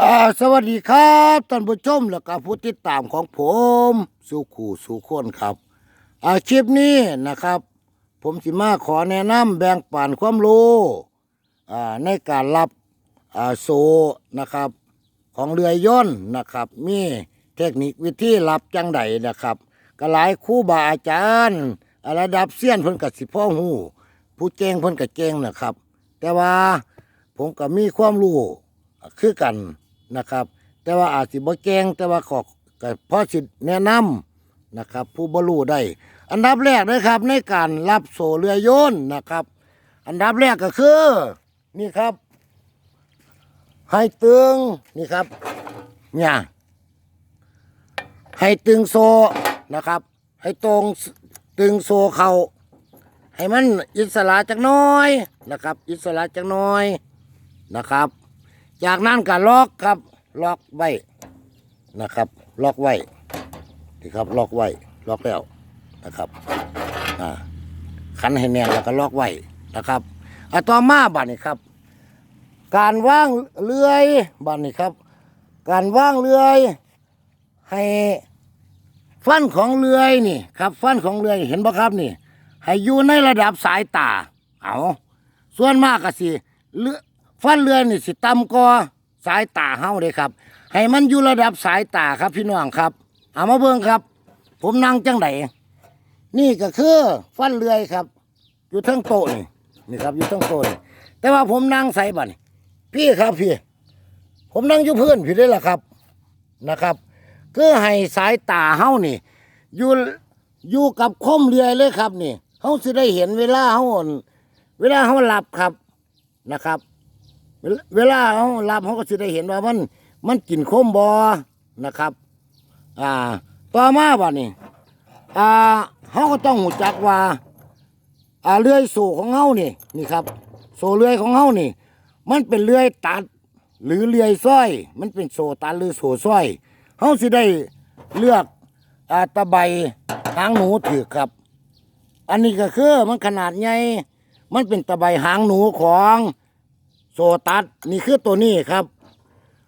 อ่าสวัสดีครับท่านผู้ชมและก็ผู้ติดตามของผมสุขูสุคนครับอาคลิปนี้นะครับ ผมสิมาขอแนะนำแบ่งปันความรู้อ่าในการรับอ่าโซนะครับ ของเรือยนต์นะครับ มีเทคนิควิธีรับจังใดนะครับก็หลายครู่บาอาจารย์ระดับเซียนเพิ่นก็สิพ่อหูผู้เจงเพิ่นก็เจงนะครับ แต่ว่าผมก็มีความรู้คือกัน นะครับ แต่ว่าอาจสิบ่เก่งแต่ว่าขอก็พอสิแนะนำนะครับ ผู้บรู้ได้ อันดับแรกนะครับในการรับโซเรือโยนนะครับ อันดับแรกก็คือ นี่ครับ ให้ตึงนี่ครับเนี่ยให้ตึงโซนะครับ ให้ตรงตึงโซเขาให้มันอิสระจักหน้อยนะครับ อิสระจักหน้อยนะครับ จากนั้นก็ล็อกครับ ล็อกไว้นะครับ ล็อกไว้นี่ครับ ล็อกไว้ ล็อกแล้วนะครับอ่าขันให้แน่นแล้วก็ล็อกไว้นะครับอะต่อมาบัดนี้ครับ การว่างเรือยบัดนี้ครับ การว่างเรือย ให้ฟันของเรือยนี่ครับ ฟันของเรือยเห็นบ่ครับนี่ ให้อยู่ในระดับสายตา เอาส่วนมากก็สิเรือ ฟันเรือนี่สิต่ำกว่าสายตาเฮาเลยครับ ให้มันอยู่ระดับสายตาครับพี่น้องครับ เอามาเบิ่งครับ ผมนั่งจังไดนี่ก็คือฟันเรือยครับ อยู่ทั้งโต๊ะนี่นี่ครับอยู่ทั้งโต๊ะนี่แต่ว่าผมนั่งใส่บัดนี่พี่ครับพี่ ผมนั่งอยู่พื้นพี่ได้ละครับนะครับ คือให้สายตาเฮานี่ อยู่อยู่กับคมเรือยเลยครับนี่เฮาสิได้เห็นเวลาเฮาเวลาเฮาหลับครับนะครับ เวลาเฮาลับเฮาก็สิได้เห็นว่ามันมันกินคมบ่นะครับ อ่า ต่อมาบัดนี้อ่าเฮาก็ต้องหูจักว่า อ่าเลื่อยโซ่ของเฮานี่นี่ครับ โซ่เลื่อยของเฮานี่ มันเป็นเลื่อยตัด หรือเลื่อยซ้อย มันเป็นโซ่ตัดหรือโซ่ซ้อยเฮาสิได้เลือกอ่าตะไบหางหนูถือครับ อันนี้ก็คือมันขนาดใหญ่มันเป็นตะไบหางหนูของ โซตัดนี่คือตัวนี้ครับ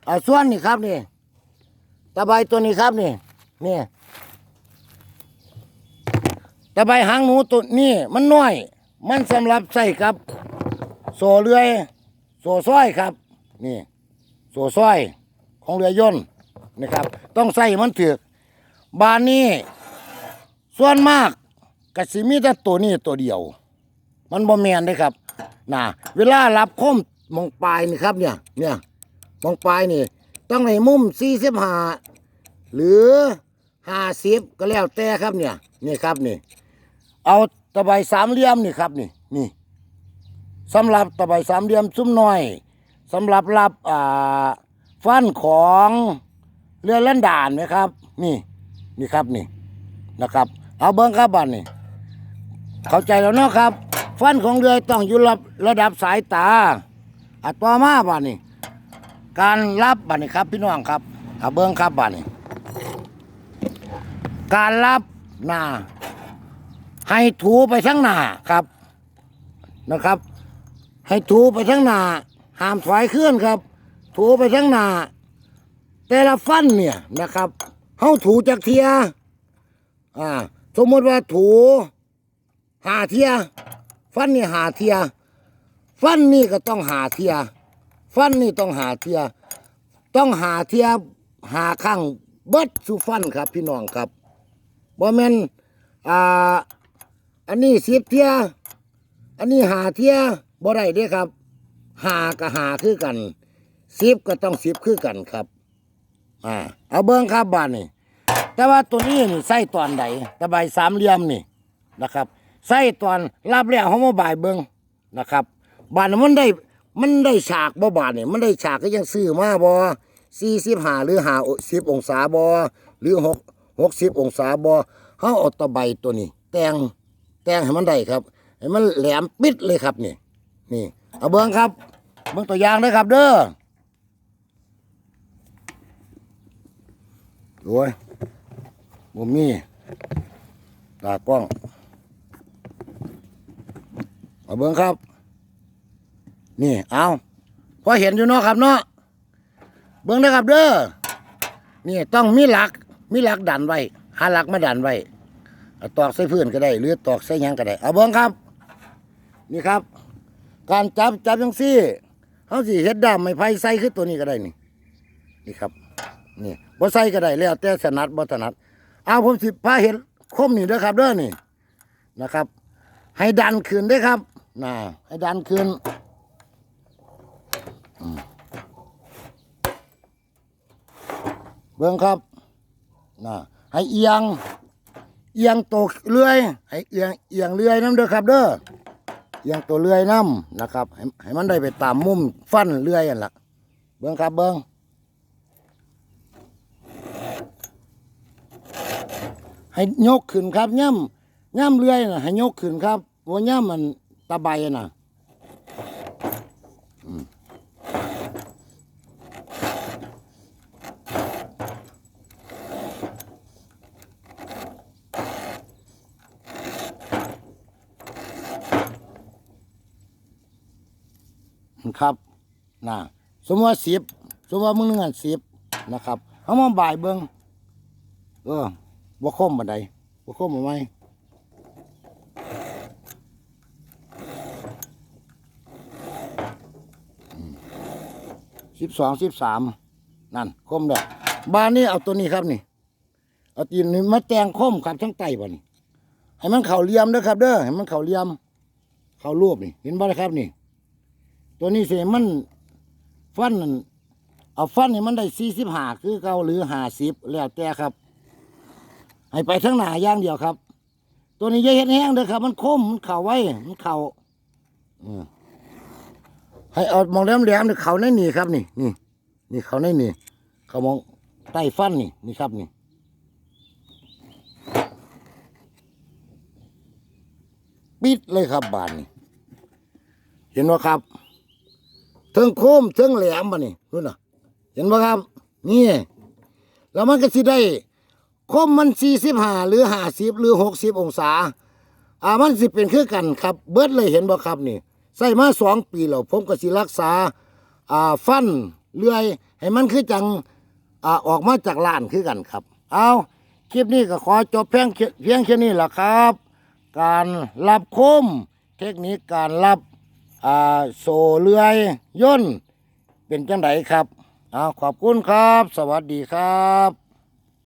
อ่าส่วนนี่ครับนี่ตะไบตัวนี้ครับนี่นี่ตะไบหางหนูตัวนี้มันน้อย มันสำหรับใส่ครับ โซเรือย โซ่ซ้อยครับ นี่ โซ่ซ้อยของเรือยนต์นะครับ ต้องใส่มันถือบานนี้ ส่วนมากกสิมีแต่ตัวนี้ตัวเดียว มันบ่แมนเด้ครับนะเวลารับคม มองปลายนี่ครับเนี่ย เนี่ยมองปลายนี่ ต้องให้มุมสี่สิบห้าหรือห้าสิบก็แล้วแต่ครับเนี่ย นี่ครับนี่ เอาตะไบสามเหลี่ยมนี่ครับนี่นี่สำหรับตะไบสามเหลี่ยมซุ้มน้อยสำหรับรับอ่าฟันของเรือเลันด่านนะครับ นี่นี่ครับนี่นะครับ เอาเบิ้งครับบันนี่เข้าใจแล้วเนาะครับ ฟันของเรือต้องอยู่ระระดับสายตา อัต่อมาบันนี่การรับบันนี่ครับ พี่น้องครับเอาเบิ้งครับบันนี่การรับหน้าให้ถูไปทั้งหน้าครับนะครับ ให้ถูไปทั้งหน้าห้ามถอยเคลื่อนครับ ถูไปทั้งหน้าแต่ละฟันเนี่ยนะครับเฮาถูจากเทียอ่า สมมติว่าถูหาเทีย ฟันนี่หาเทีย ฟันนี่ก็ต้องหาเทีย ฟันนี่ต้องหาเทีย ต้องหาเทียหาข้างเบิดสุฟันครับ พี่น้องครับบ่แม่นอ่าอันนี้สิบเทีย อันนี้หาเทียบ่ได้เด้ครับหากับหาคือกันสิบก็ต้องสิบคือกันครับอ่าเอาเบิ้งครับบ้านนี่แต่ว่าตัวนี้นี่ใส่ตอนใดตะไบสามเหลี่ยมนี่นะครับใส่ตอนรับแล้วเขามาบ่ายเบิ้งนะครับ บ้านมันได้ มันได้ฉากบ่บานนี่ยมันได้ฉากก็ยังซื้อมาบ่สี่สิบห้าหรือห้าสิบองศาบ่หรือหกหกสิบองศาบ่เขาเอาตะไบตัวนี้ แตงแตงให้มันได้ครับให้มันแหลมปิดเลยครับนี่นี่เอาเบิ้งครับเบิ้งตัวอย่างเด้อครับ เด้อโอ้ยบ่มีตากล้อง เอาเบิ้งครับ นี่ เอาพอเห็นอยู่เนาะครับเนาะเบิ่งนะครับเด้อนี่ต้องมีหลักมีหลักดันไว้หาหลักมาดันไว้ตอกใส่พื้นก็ได้ หรือตอกใส่ยังก็ได้ เอาเบิ่งครับ นี่ครับ การจับจับจังซี่เฮาสิเฮ็ดด้ามไม้ไผ่ใส่คือตัวนี้ก็ได้นี่ นี่ครับ นี่บ่ใส่ก็ได้แล้วแต่ถนัดบ่ถนัดเอาผมสิพาเห็นคมนี่เด้อครับเด้อนี่นะครับ ให้ดันขึ้นด้อครับน่ะให้ดันขึ้น เบิ่งครับน่ะให้เอียง เอียงตัวเลื่อย ให้เอียงเอียงเลื่อยน้ำเด้อครับ เด้อเอียงตัวเลื่อยน้ำนะครับ ให้ให้มันได้ไปตามมุมฟันเลื่อยนั่นล่ะเบิ่งครับเบิ่งให้ยกขึ้นครับย่ำย่ำเลื่อยนะให้ยกขึ้นครับว่าย่ำมันตะไบน่ะ ครับนะสมมติว่าสิบสมมติว่ามึงหนึ่งอันสิบนะครับเอามาบ่ายเบิ้งเออบ่คมบันไดบ่คมมาไหมสิบสองสิบสามนั่นคมเด้อบ้านนี้เอาตัวนี้ครับนี่ เอาตีนนี่มาแตงคมครับทั้งไตบ่นี่ให้มันเข่าเลี่ยมเด้อครับ เด้อให้มันเข่าเลี่ยม เข่ารูปนี่เห็นบ่ล่ะครับนี่ ตัวนี้สิมันฟันนั่นเอาฟันนี่มันได้สี่สิบห้าคือเก่าหรือห้าสิบแล้วแต่ครับ ให้ไปทั้งหน้าอย่างเดียวครับ ตัวนี้ย่าเห็นแห้งเด้อครับ มันคมมันเข่าไว้มันเข่าให้เอามองแหลมแหลมๆนี่เขาในนี่ครับนี่นี่นี่เขาในนี่เขามองใต้ฟันนี่นี่ครับนี่ปิดเลยครับบานนี่เห็นว่าครับ ทิงโคมเทิงแหลมบ่นี่นู่นน่ะเห็นว่าครับ นี่แล้วมันก็สิได้คมมันสี่สิบห้าหรือห้าสิบหรือหกสิบองศา อ่ามันสิเป็นคือกันครับ เบิดเลยเห็นบ่ครับนี่ใส่มาสองปีแล้วผมก็สิรักษา อ่าฟันเลื่อย ให้มันคือจัง อ่าออกมาจากล้านคือกันครับ เอาคลิปนี้ก็ขอจบเพียงแค่เพียงแค่นี้แหละครับ การรับคมเทคนิคการรับ อ่าโซเลื่อยย่นเป็นจังไดครับอาขอบคุณครับ สวัสดีครับ